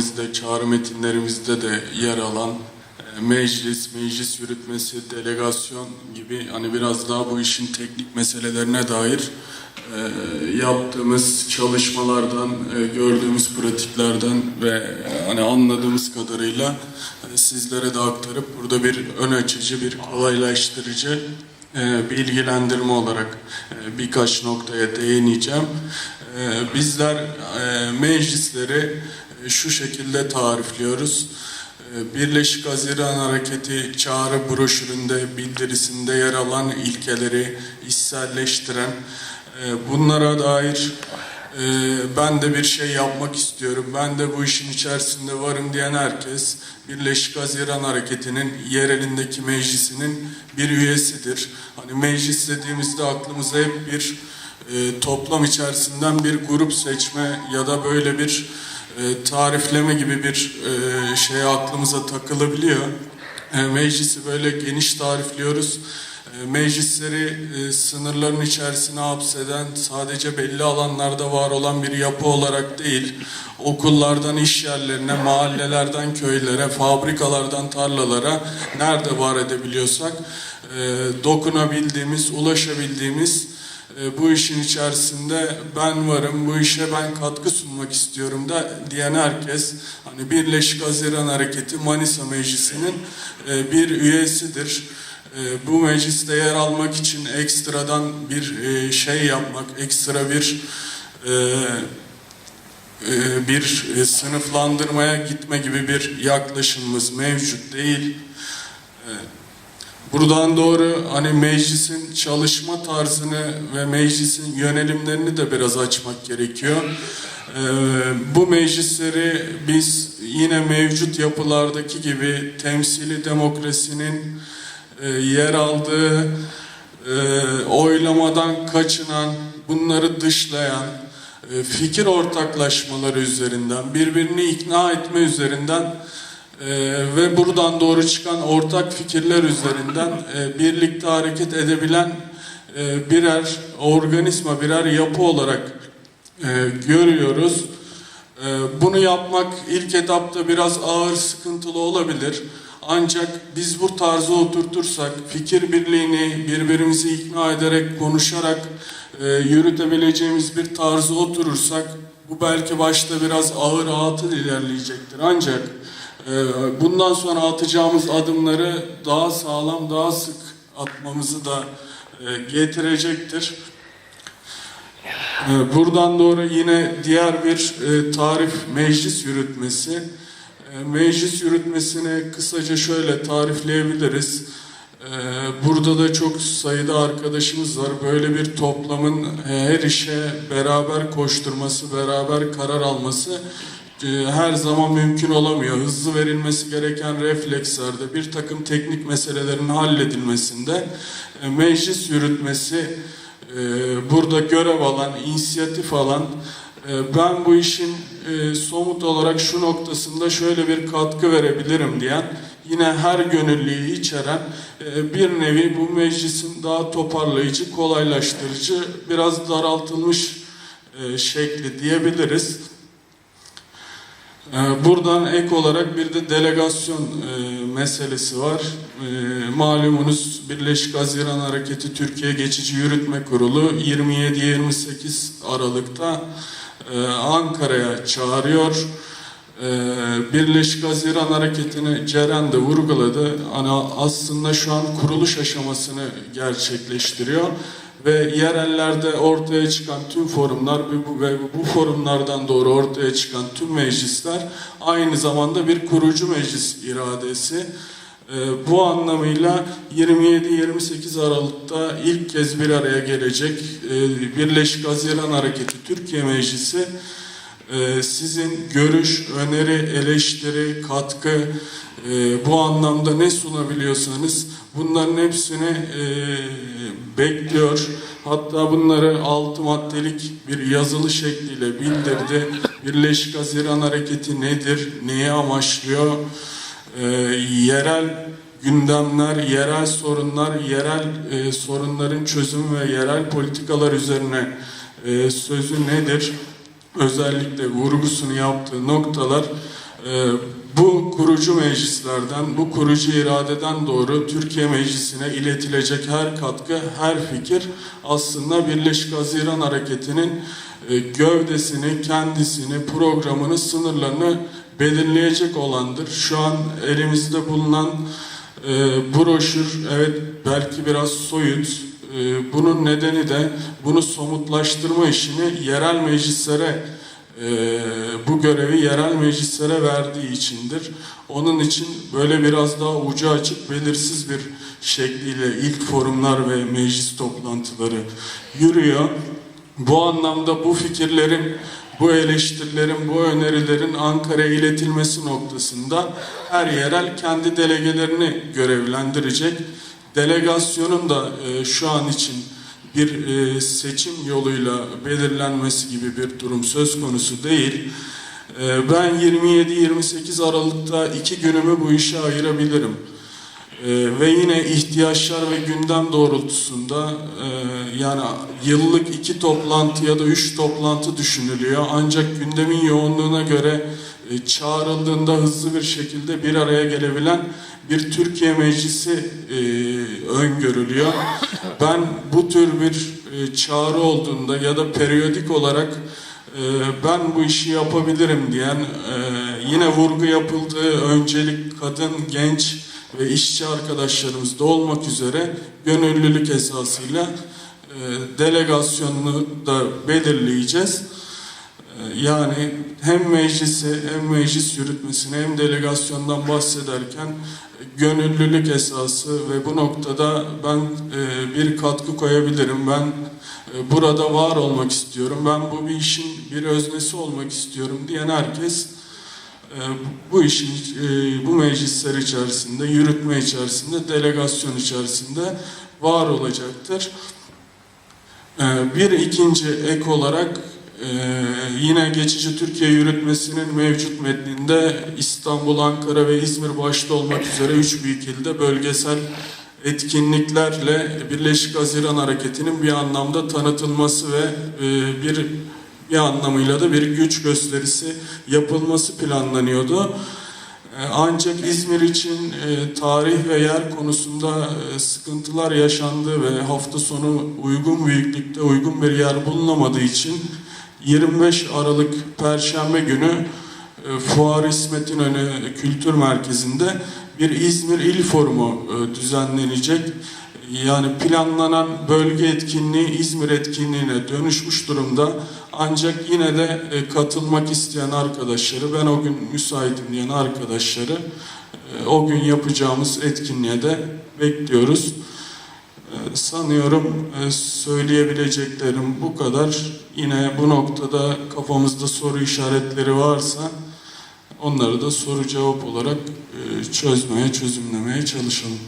Bizde çağrı metinlerimizde de yer alan e, meclis, meclis yürütmesi, delegasyon gibi hani biraz daha bu işin teknik meselelerine dair e, yaptığımız çalışmalardan, e, gördüğümüz pratiklerden ve e, hani anladığımız kadarıyla e, sizlere de aktarıp burada bir ön açıcı, bir kolaylaştırıcı e, bilgilendirme olarak e, birkaç noktaya değineceğim. E, Bizler e, meclisleri şu şekilde tarifliyoruz. E, Birleşik Haziran Hareketi çağrı broşüründe, bildirisinde yer alan ilkeleri içselleştiren, e, bunlara dair e, ben de bir şey yapmak istiyorum, ben de bu işin içerisinde varım diyen herkes Birleşik Haziran Hareketi'nin yerelindeki meclisinin bir üyesidir. Hani meclis dediğimizde aklımıza hep bir e, toplam içerisinden bir grup seçme ya da böyle bir e, tarifleme gibi bir e, şey aklımıza takılabiliyor. E, meclisi böyle geniş tarifliyoruz. Meclisleri sınırların içerisine hapseden sadece belli alanlarda var olan bir yapı olarak değil, okullardan iş yerlerine, mahallelerden köylere, fabrikalardan tarlalara nerede var edebiliyorsak dokunabildiğimiz, ulaşabildiğimiz e, bu işin içerisinde ben varım, bu işe ben katkı sunmak istiyorum da diyen herkes hani Birleşik Haziran Hareketi Manisa Meclisi'nin e, bir üyesidir. E, Bu mecliste yer almak için ekstradan bir şey yapmak, ekstra bir bir sınıflandırmaya gitme gibi bir yaklaşımımız mevcut değil. Buradan doğru hani meclisin çalışma tarzını ve meclisin yönelimlerini de biraz açmak gerekiyor. Ee, bu meclisleri biz yine mevcut yapılardaki gibi temsili demokrasinin e, yer aldığı e, oylamadan kaçınan, bunları dışlayan, e, fikir ortaklaşmaları üzerinden, birbirini ikna etme üzerinden ee, ve buradan doğru çıkan ortak fikirler üzerinden e, birlikte hareket edebilen e, birer organizma, birer yapı olarak e, görüyoruz. E, bunu yapmak ilk etapta biraz ağır, sıkıntılı olabilir. Ancak biz bu tarzı oturtursak, fikir birliğini birbirimizi ikna ederek, konuşarak e, yürütebileceğimiz bir tarzı oturursak, bu belki başta biraz ağır atıl ilerleyecektir. Ancak Bundan sonra atacağımız adımları daha sağlam, daha sık atmamızı da e, getirecektir. Ee, Buradan doğru yine diğer bir e, tarif meclis yürütmesi. E, Meclis yürütmesini kısaca şöyle tarifleyebiliriz. Ee, Burada da çok sayıda arkadaşımız var. Böyle bir toplamın her işe beraber koşturması, beraber karar alması her zaman mümkün olamıyor. Hızlı verilmesi gereken reflekslerde bir takım teknik meselelerin halledilmesinde e, meclis yürütmesi e, burada görev alan, inisiyatif alan ben bu işin somut olarak şu noktasında şöyle bir katkı verebilirim diyen yine her gönüllüyü içeren bir nevi bu meclisin daha toparlayıcı, kolaylaştırıcı, biraz daraltılmış şekli diyebiliriz. Ee, Buradan ek olarak bir de delegasyon e, meselesi var. E, malumunuz Birleşik Haziran Hareketi Türkiye Geçici Yürütme Kurulu 27-28 Aralık'ta e, Ankara'ya çağırıyor. E, Birleşik Haziran Hareketi'ni Ceren de vurguladı. Hani aslında şu an kuruluş aşamasını gerçekleştiriyor ve yerellerde ortaya çıkan tüm forumlar ve bu, bu forumlardan doğru ortaya çıkan tüm meclisler aynı zamanda bir kurucu meclis iradesi. Ee, bu anlamıyla 27-28 Aralık'ta ilk kez bir araya gelecek e, Birleşik Haziran Hareketi Türkiye Meclisi e, sizin görüş, öneri, eleştiri, katkı e, bu anlamda ne sunabiliyorsanız bunların hepsini e, bekliyor. Hatta bunları altı maddelik bir yazılı şekliyle bildirdi. Birleşik Haziran Hareketi nedir, neyi amaçlıyor, e, yerel gündemler, yerel sorunlar, yerel e, sorunların çözümü ve yerel politikalar üzerine e, sözü nedir? Özellikle vurgusunu yaptığı noktalar Ee, bu kurucu meclislerden, bu kurucu iradeden doğru Türkiye Meclisi'ne iletilecek her katkı, her fikir aslında Birleşik Haziran Hareketi'nin e, gövdesini, kendisini, programını, sınırlarını belirleyecek olandır. Şu an elimizde bulunan e, broşür, evet belki biraz soyut, e, bunun nedeni de bunu somutlaştırma işini yerel meclislere e, bu görevi yerel meclislere verdiği içindir. Onun için böyle biraz daha ucu açık, belirsiz bir şekliyle ilk forumlar ve meclis toplantıları yürüyor. Bu anlamda bu fikirlerin, bu eleştirilerin, bu önerilerin Ankara'ya iletilmesi noktasında her yerel kendi delegelerini görevlendirecek. Delegasyonun da e, şu an için bir e, seçim yoluyla belirlenmesi gibi bir durum söz konusu değil. E, ben 27-28 Aralık'ta iki günümü bu işe ayırabilirim. E, ve yine ihtiyaçlar ve gündem doğrultusunda e, yani yıllık iki toplantı ya da üç toplantı düşünülüyor. Ancak gündemin yoğunluğuna göre e, çağrıldığında hızlı bir şekilde bir araya gelebilen bir Türkiye Meclisi e, öngörülüyor. Ben bu tür bir e, çağrı olduğunda ya da periyodik olarak e, ben bu işi yapabilirim diyen e, yine vurgu yapıldığı öncelik kadın, genç ve işçi arkadaşlarımızda olmak üzere gönüllülük esasıyla e, delegasyonunu da belirleyeceğiz. E, Yani hem meclisi hem meclis yürütmesine hem delegasyondan bahsederken gönüllülük esası ve bu noktada ben e, bir katkı koyabilirim. Ben e, burada var olmak istiyorum. Ben bu bir işin bir öznesi olmak istiyorum diyen herkes e, bu işin e, bu meclisler içerisinde, yürütme içerisinde, delegasyon içerisinde var olacaktır. E, Bir ikinci ek olarak e, yine geçici Türkiye yürütmesinin mevcut metninde İstanbul, Ankara ve İzmir başta olmak üzere üç büyük ilde bölgesel etkinliklerle Birleşik Haziran Hareketi'nin bir anlamda tanıtılması ve e, bir bir anlamıyla da bir güç gösterisi yapılması planlanıyordu. E, Ancak İzmir için e, tarih ve yer konusunda e, sıkıntılar yaşandığı ve hafta sonu uygun büyüklükte uygun bir yer bulunamadığı için 25 Aralık Perşembe günü e, Fuar İsmet İnönü Kültür Merkezi'nde bir İzmir İl Forumu e, düzenlenecek. Yani planlanan bölge etkinliği İzmir etkinliğine dönüşmüş durumda. Ancak yine de e, katılmak isteyen arkadaşları, ben o gün müsaitim diyen arkadaşları o gün yapacağımız etkinliğe de bekliyoruz. Sanıyorum e, söyleyebileceklerim bu kadar. Yine bu noktada kafamızda soru işaretleri varsa onları da soru cevap olarak e, çözmeye, çözümlemeye çalışalım.